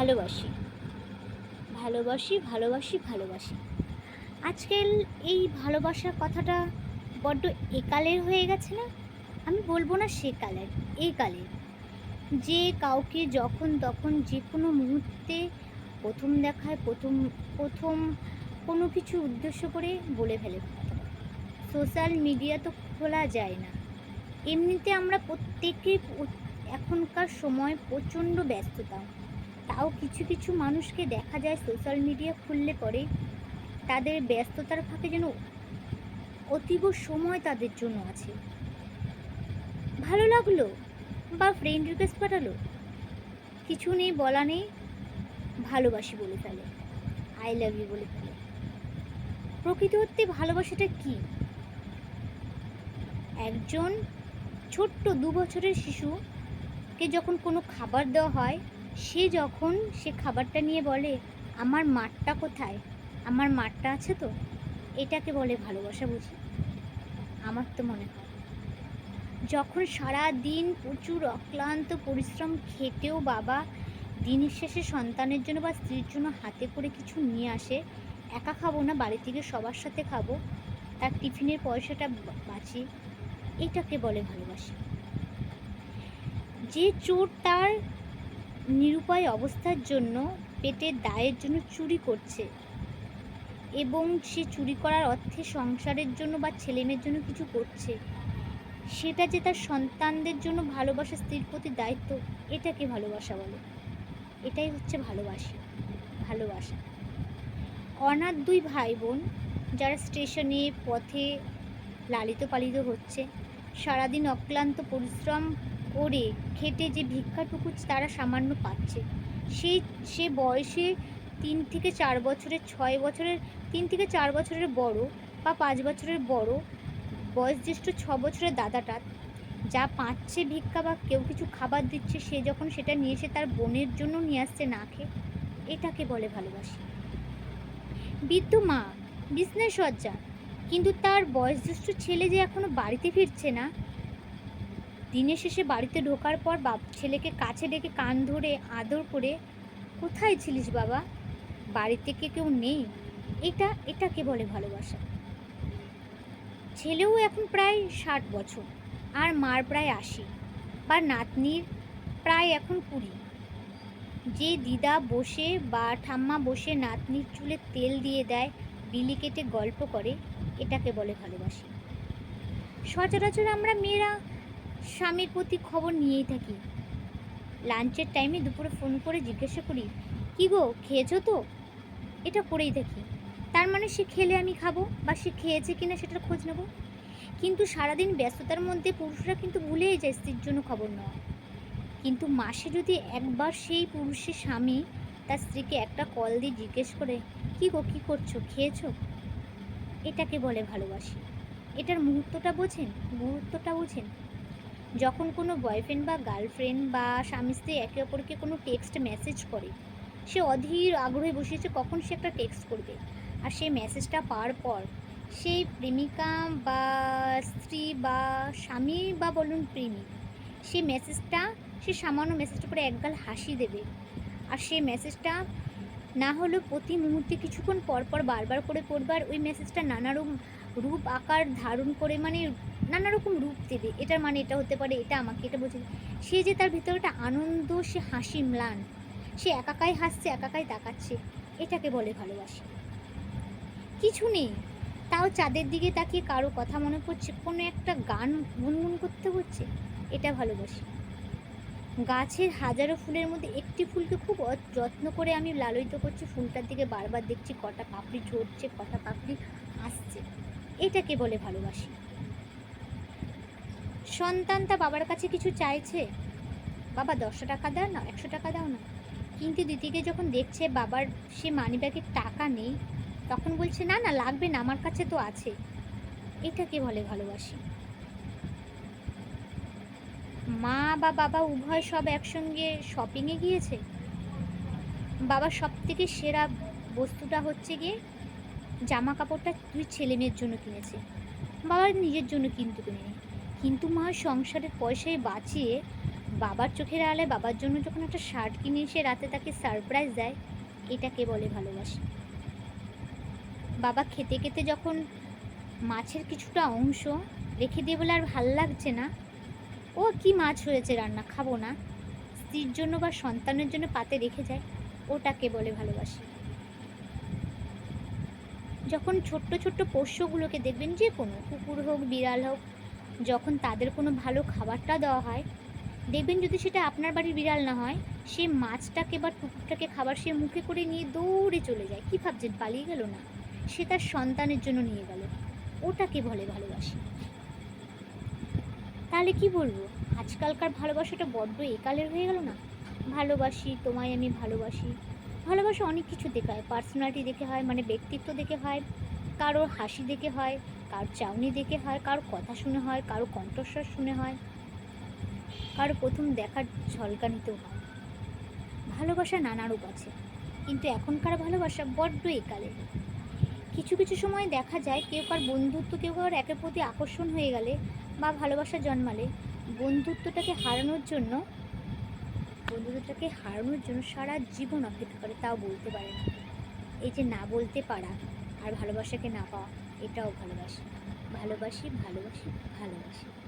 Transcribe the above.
ভালোবাসি। ভালোবাসি ভালোবাসি ভালোবাসি। আজকাল এই ভালোবাসার কথাটা বড্ড একালের হয়ে গেছে না? আমি বলব না সে কালের এই কালের। যে কাউকে যখন তখন যে কোনো মুহূর্তে প্রথম দেখায়, প্রথম প্রথম কোনো কিছু উদ্দেশ্য করে বলে ফেলে। সোশ্যাল মিডিয়া তো খোলা যায় না। এমনিতে আমরা প্রত্যেকে, এখনকার সময় প্রচণ্ড ব্যস্ততা। তাও কিছু কিছু মানুষকে দেখা যায় সোশ্যাল মিডিয়া খুললে পরে তাদের ব্যস্ততার ফাঁকে যেন অতীব সময় তাদের জন্য আছে। ভালো লাগল বা ফ্রেন্ড রিকোয়েস্ট পাঠালো? কিছু নেই বলা নেই, ভালোবাসি বলে ফেলে। আই লাভ ইউ বলে ফেলে। প্রকৃত অর্থে ভালোবাসাটা কি? একজন ছোট্ট দু বছরের শিশুকে যখন কোনো খাবার দেওয়া হয় সে যখন সে খাবারটা নিয়ে বলে, আমার মাঠটা কোথায়? আমার মাঠটা আছে তো? এটাকে বলে ভালোবাসা বুঝি। আমার তো মনে হয়। যখন সারা দিন প্রচুর অক্লান্ত পরিশ্রম খেটেও বাবা দিনের শেষে সন্তানের জন্য বা স্ত্রীর জন্য হাতে করে কিছু নিয়ে আসে, একা খাব না, বাড়ি থেকে সবার সাথে খাব, তার টিফিনের পয়সাটা বাঁচি, এটাকে বলে ভালোবাসি। যে চোর তার নিরুপায় অবস্থার জন্য পেটের দায়ের জন্য চুরি করছে এবং সে চুরি করার অর্থে সংসারের জন্য বা ছেলেমেয়ের জন্য কিছু করছে। সেটা যে তার সন্তানদের জন্য ভালোবাসা, স্ত্রীর প্রতি দায়িত্ব, এটাকে ভালোবাসা বলে। এটাই হচ্ছে ভালোবাসি, ভালোবাসা। অনাথ দুই ভাই বোন যারা স্টেশনে, পথে লালিত পালিত হচ্ছে, সারাদিন অক্লান্ত পরিশ্রম করে খেটে যে ভিক্ষাটুকু তারা সামান্য পাচ্ছে। সেই, সে বয়সে তিন থেকে চার বছরের, ছয় বছরের, তিন থেকে চার বছরের বড় বা পাঁচ বছরের বড় বয়োজ্যেষ্ঠ ছ বছরের দাদাটা যা পাচ্ছে ভিক্ষা বা কেউ কিছু খাবার দিচ্ছে, সে যখন সেটা নিয়ে এসে তার বোনের জন্য নিয়ে আসছে না খেয়ে, এটাকে বলে ভালোবাসি। বৃদ্ধ মা, বিছনায় সজ্জা কিন্তু তার বয়োজ্যেষ্ঠ ছেলে যে এখনও বাড়িতে ফিরছে না দিনের শেষে বাড়িতে ঢোকার পর বাপ ছেলেকে কাছে ডেকে কান ধরে আদর করে, কোথায় ছিলিস বাবা? বাড়ি থেকে কেউ নেই? এটা এটাকে বলে ভালোবাসা? ছেলেও এখন প্রায় ষাট বছর, আর মার প্রায় আশি, বা নাতনির প্রায় এখন কুড়ি। যে দিদা বসে বা ঠাম্মা বসে নাতনির চুলে তেল দিয়ে দেয়, বিলি কেটে গল্প করে, এটাকে বলে ভালোবাসি। সচরাচর আমরা মেয়েরা স্বামীর প্রতি খবর নিয়েই থাকি। লাঞ্চের টাইমে দুপুরে ফোন করে জিজ্ঞাসা করি, কী গো, খেয়েছো তো? এটা করেই থাকি। তার মানে সে খেলে আমি খাব বা সে খেয়েছে কিনা সেটার খোঁজ নেব? কিন্তু সারাদিন ব্যস্ততার মধ্যে পুরুষরা কিন্তু ভুলেই যায় স্ত্রীর জন্য খবর নেওয়া। কিন্তু মাসে যদি একবার সেই পুরুষের স্বামী তার স্ত্রীকে একটা কল দিয়ে জিজ্ঞেস করে, কী গো, কী করছ? খেয়েছো? এটাকে বলে ভালোবাসি। এটার মুহূর্তটা বোঝেন? মুহূর্তটা বোঝেন? যখন কোনো বয়ফ্রেন্ড বা গার্লফ্রেন্ড বা স্বামী স্ত্রী একে অপরকে কোনো টেক্সট মেসেজ করে, সে অধীর আগ্রহে বসিয়েছে কখন সে একটা টেক্সট করবে। আর সেই মেসেজটা পাওয়ার পর সেই প্রেমিকা বা স্ত্রী বা স্বামী বা বলুন প্রেমিক, সেই মেসেজটা সে সামান্য মেসেজটা পরে একগাল হাসি দেবে। আর সেই মেসেজটা না হলেও প্রতি মুহূর্তে কিছুক্ষণ পর পর বারবার করে পড়বে। আর ওই মেসেজটা নানা রকম রূপ আকার ধারণ করে মানে নানা রকম রূপ দেবে। এটার মানে এটা হতে পারে, এটা আমাকে, এটা বোঝে সে যে তার ভিতরে একটা আনন্দ, সে হাসি ম্লান। সে একাকাই হাসছে, একাকাই তাকাচ্ছে। এটাকে বলে ভালোবাসি। কিছু নেই। তাও চাঁদের দিকে তাকিয়ে কারও কথা মনে পড়ছে, কোনো একটা গান গুনগুন করতে হচ্ছে। এটা ভালোবাসি। গাছের হাজারো ফুলের মধ্যে একটি ফুলকে খুব যত্ন করে আমি লালয়িত করছি, ফুলটার দিকে বারবার দেখছি, কটা পাপড়ি ঝরছে, কটা পাপড়ি আসছে। এটাকে বলে ভালোবাসি। সন্তান তা বাবার কাছে কিছু চাইছে? বাবা দশশো টাকা দাও না, একশো টাকা দাও না। কিন্তু দিদিকে যখন দেখছে বাবার সে মানিব্যাগের টাকা নেই, তখন বলছে, না না, লাগবে না, আমার কাছে তো আছে। এটাকে বলে ভালোবাসি। মা বা বাবা উভয় সব একসঙ্গে শপিংয়ে গিয়েছে। বাবা সব থেকে সেরা বস্তুটা হচ্ছে গিয়ে জামা কাপড়টা তুই ছেলে মেয়ের জন্য কিনেছে। বাবা নিজের জন্য কিন্তু কিনে কিন্তু মা সংসারের পয়সায় বাঁচিয়ে বাবার চোখের আলে বাবার জন্য যখন একটা শার্ট কিনে এসে রাতে তাকে সারপ্রাইজ দেয় এটাকে বলে ভালোবাসা? বাবা খেতে খেতে যখন মাছের কিছুটা অংশ রেখে দিয়ে বলে আর ভালো লাগছে না, ও কি মাছ হয়েছে রান্না, খাব না? স্ত্রীর জন্য বা সন্তানের জন্য পাতে রেখে যায় ওটাকে বলে ভালোবাসি? যখন ছোট্ট ছোট্ট পোষ্যগুলোকে দেখবেন যে কোনো কুকুর হোক, বিড়াল হোক যখন তাদের কোনো ভালো খাবারটা দেওয়া হয়, দেখবেন যদি সেটা আপনার বাড়ির বিড়াল না হয়, সে মাছটাকে বা কুকুরটাকে খাবার সে মুখে করে নিয়ে দৌড়ে চলে যায়। কী ভাবছেন? পালিয়ে গেল না? সে তার সন্তানের জন্য নিয়ে গেল। ওটাকে বলে ভালোবাসি। তাহলে কি বলব? আজকালকার ভালোবাসাটা বড্ড একালের হয়ে গেল না? ভালোবাসি, তোমায় আমি ভালোবাসি। ভালোবাসা অনেক কিছু দেখে হয় পার্সোনালিটি দেখে হয় মানে ব্যক্তিত্ব দেখে হয়, কারোর হাসি দেখে হয় কারোর চাউনি দেখে হয় কারোর কথা শুনে হয়, কারও কণ্ঠস্বর শুনে হয়, কারও প্রথম দেখার ঝলকানিতেও হয়। ভালোবাসা নানা রূপ আছে, কিন্তু এখনকার ভালোবাসা বড্ড একালের কিছু কিছু সময় দেখা যায়, কেউ কার বন্ধুত্ব, কেউ কার একের প্রতি আকর্ষণ হয়ে গেলে বা ভালোবাসা জন্মালে, বন্ধুত্বটাকে হারানোর জন্য, বন্ধুত্বটাকে হারানোর জন্য সারা জীবন অপেক্ষা করে, তাও বলতে পারে না। এই যে না বলতে পারা আর ভালোবাসাকে না পাওয়া। এটাও ভালোবাসি। ভালোবাসি ভালোবাসি ভালোবাসি।